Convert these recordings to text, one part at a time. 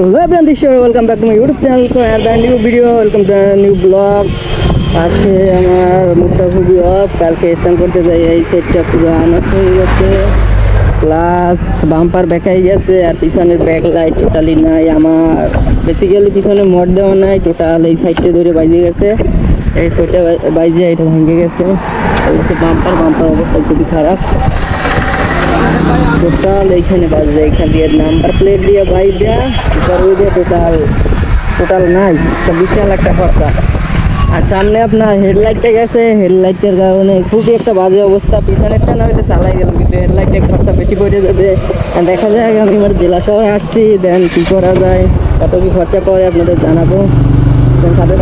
Is Shiv. welcome back to my YouTube channel. To another new video, welcome to a new vlog. আজকে আমার মুখটা খুবই of কালকে স্নান করতে যাই এই সেটটা পুরো নষ্ট হয়ে গেছে। প্লাস বাম্পার বেঁকাই গেছে আর পিছনের ব্যাক লাইট টোটালি নাই আমার। বেসিক্যালি পিছনে মোট দেওয়া নাই টোটাল এই সাইডটা ধরে বাজে গেছে। এই সাইডটা বাইজে এটা ভেঙে গেছে। বাম্পার বাম্পার অবস্থা খুবই খারাপ। টোটাল এইখানে বাজবে এইখান দিয়ে নাম্বার প্লেট দিয়ে বাইক তার ওই দিয়ে টোটাল টোটাল নাই বিশাল একটা খরচা। আর সামনে আপনার হেডলাইটটা গেছে হেডলাইটের কারণে খুবই একটা বাজে অবস্থা। পিছনেরটা না হলে চালাই গেলাম, কিন্তু হেডলাইটের খরচা বেশি পড়ে যাবে। দেখা যায় আমি আমার জেলা শহরে আসছি, দেন কী করা যায়, কত কী খরচা পড়ে আপনাদের জানাব। সাথে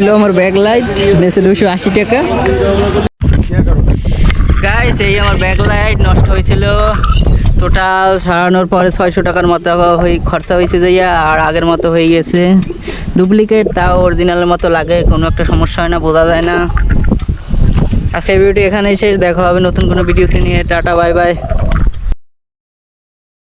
ছিল আমার ব্যাক লাইট বেশি দুশো আশি টাকা। গাইস এই আমার ব্যাক লাইট নষ্ট হয়েছিল। টোটাল সারানোর পরে ছয়শো টাকার মতো হয়ে খরচা হয়েছে যাইয়া, আর আগের মতো হয়ে গেছে। ডুপ্লিকেট তাও অরিজিনালের মতো লাগে, কোনো একটা সমস্যা হয় না, বোঝা যায় না। আজকের ভিডিওটি এখানেই শেষ, দেখা হবে নতুন কোনো ভিডিওতে নিয়ে। Tata bye bye